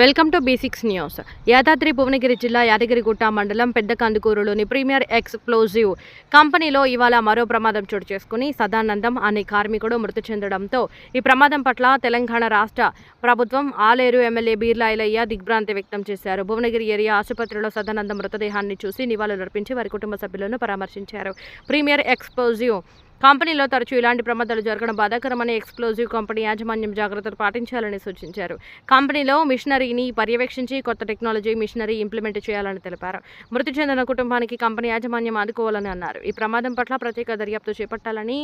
Welcome to B six news. Yadadri Bhuvanagiri జిల్లా యాదగిరిగుట్ట మండలం పెద్ద కందుకూరులోని ప్రీమియర్ ఎక్స్ప్లోజివ్ కంపెనీలో ఇవాళ మరో ప్రమాదం చోటు చేసుకుని సదానందం అనే కార్మికుడు మృతి చెందడంతో ఈ ప్రమాదం పట్ల తెలంగాణ రాష్ట్ర ప్రభుత్వం ఆలేరు ఎమ్మెల్యే బీర్లాయలయ్య దిగ్భ్రాంతి వ్యక్తం చేశారు. భువనగిరి ఏరియా ఆసుపత్రిలో సదానందం మృతదేహాన్ని చూసి నివాళులర్పించి వారి కుటుంబ సభ్యులను పరామర్శించారు. ప్రీమియర్ ఎక్స్ప్లోజివ్ కంపెనీలో తరచూ ఇలాంటి ప్రమాదాలు జరగడం బాధాకరమని ఎక్స్ప్లోజివ్ కంపెనీ యాజమాన్యం జాగ్రత్తలు పాటించాలని సూచించారు. కంపెనీలో మిషనరీని పర్యవేక్షించి కొత్త టెక్నాలజీ మిషనరీ ఇంప్లిమెంట్ చేయాలని తెలిపారు. మృతి చెందిన కుటుంబానికి కంపెనీ యాజమాన్యం ఆదుకోవాలని అన్నారు. ఈ ప్రమాదం పట్ల ప్రత్యేక దర్యాప్తు చేపట్టాలని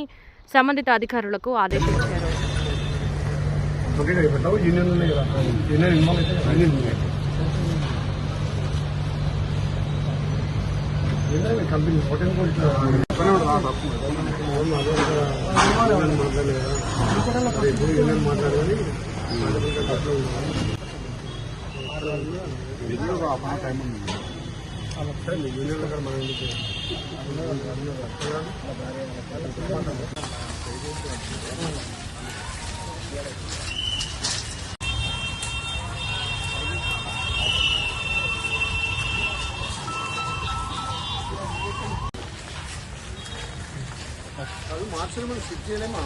సంబంధిత అధికారులకు ఆదేశించారు. కంపెనీ? హోటల్ కూడా ఇట్లా పక్కనే ఉంటుంది. ఆ తప్పు. అవును, అదే కదా. యూనియన్ మాట్లాడలేదు కదా. అదే ఇప్పుడు యూనియన్ మాట్లాడాలి మాట్లాడుకుంటే తప్పు ఉంది. సరే, మీ యూనియన్ దగ్గర మనం ఎందుకు అది మార్చడం మనం ఫిట్ చేయలేమా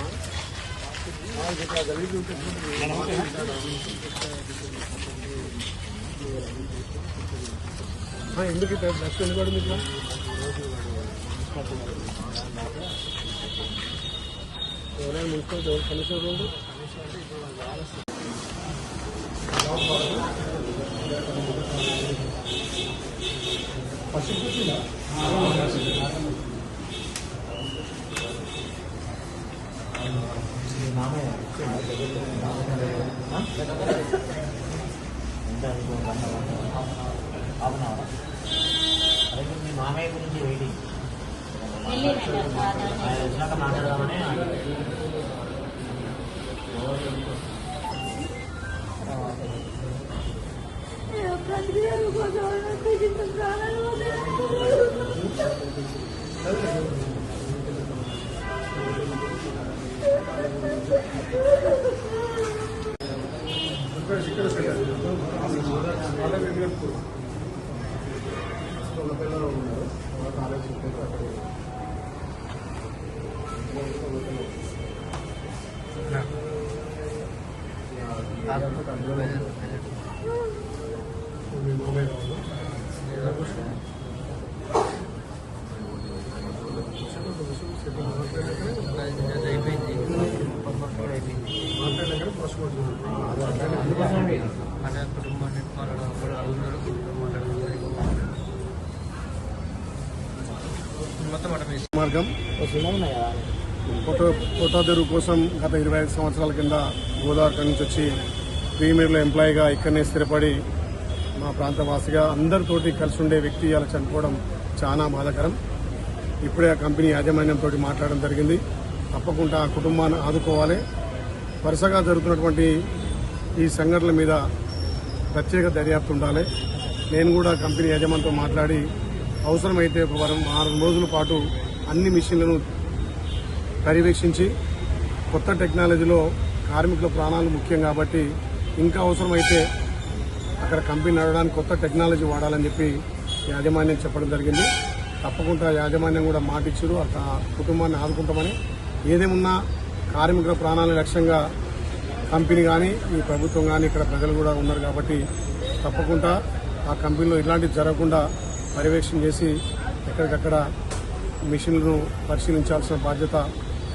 ఎందుకు ఇట్లా డస్ట్ ఎందుకు ఎవరైనా మున్సిపల్ ఎవరు కమిషనర్ ఉండు పసిపోతుందా మామయ్య గురించి వెయిటింగ్ ఆయన వచ్చినాక మాట్లాడదామని ఇక్కడ పిల్లలు ఉన్నారు వాళ్ళ కాలేజ్ అక్కడ మన కుటుంబాన్ని మార్గం కోసం గత ఇరవై ఐదు సంవత్సరాల కింద గోదావరి నుంచి వచ్చి ప్రీమియర్లో ఎంప్లాయీగా ఇక్కడనే స్థిరపడి మా ప్రాంతవాసిగా అందరితోటి కలిసి ఉండే వ్యక్తి అలా చనిపోవడం చాలా బాధాకరం. ఇప్పుడే ఆ కంపెనీ యాజమాన్యంతో మాట్లాడడం జరిగింది. తప్పకుండా ఆ కుటుంబాన్ని ఆదుకోవాలి. వరుసగా జరుగుతున్నటువంటి ఈ సంఘటనల మీద ప్రత్యేక దర్యాప్తు ఉండాలి. నేను కూడా కంపెనీ యజమానితో మాట్లాడి అవసరమైతే ఒక వారం ఆరు రోజుల పాటు అన్ని మిషన్లను పర్యవేక్షించి కొత్త టెక్నాలజీలో కార్మికుల ప్రాణాలు ముఖ్యం కాబట్టి ఇంకా అవసరమైతే అక్కడ కంపెనీ నడవడానికి కొత్త టెక్నాలజీ వాడాలని చెప్పి యాజమాన్యం చెప్పడం జరిగింది. తప్పకుండా యాజమాన్యం కూడా మాటిచ్చారు. ఆ కుటుంబాన్ని ఆదుకుంటామని. ఏదేమున్నా కార్మికుల ప్రాణాల లక్ష్యంగా కంపెనీ కానీ ఈ ప్రభుత్వం కానీ ఇక్కడ ప్రజలు కూడా ఉన్నారు కాబట్టి తప్పకుండా ఆ కంపెనీలో ఇలాంటివి జరగకుండా పర్యవేక్షణ చేసి ఎక్కడికక్కడ మిషన్లను పరిశీలించాల్సిన బాధ్యత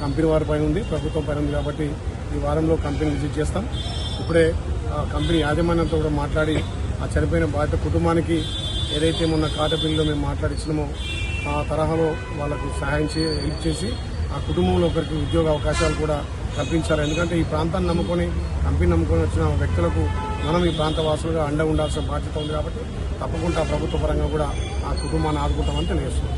కంపెనీ వారి పైన ఉంది ప్రభుత్వం పైన ఉంది కాబట్టి ఈ వారంలో కంపెనీ విజిట్ చేస్తాం. ఇప్పుడే ఆ కంపెనీ యాజమాన్యంతో కూడా మాట్లాడి ఆ చనిపోయిన బాధ్యత కుటుంబానికి ఏదైతే మొన్న కాటపిల్లలో మేము మాట్లాడించినామో ఆ తరహాలో వాళ్ళకు సహాయం చే హెల్ప్ చేసి ఆ కుటుంబంలో ఒకరికి ఉద్యోగ అవకాశాలు కూడా కల్పించాలి. ఎందుకంటే ఈ ప్రాంతాన్ని నమ్ముకొని కంపెనీ నమ్ముకొని వచ్చిన వ్యక్తులకు మనం ఈ ప్రాంత వాసులుగా అండ ఉండాల్సిన బాధ్యత ఉంది కాబట్టి తప్పకుండా ప్రభుత్వ పరంగా కూడా ఆ కుటుంబాన్ని ఆదుకుంటామని తెలియజేస్తున్నాం.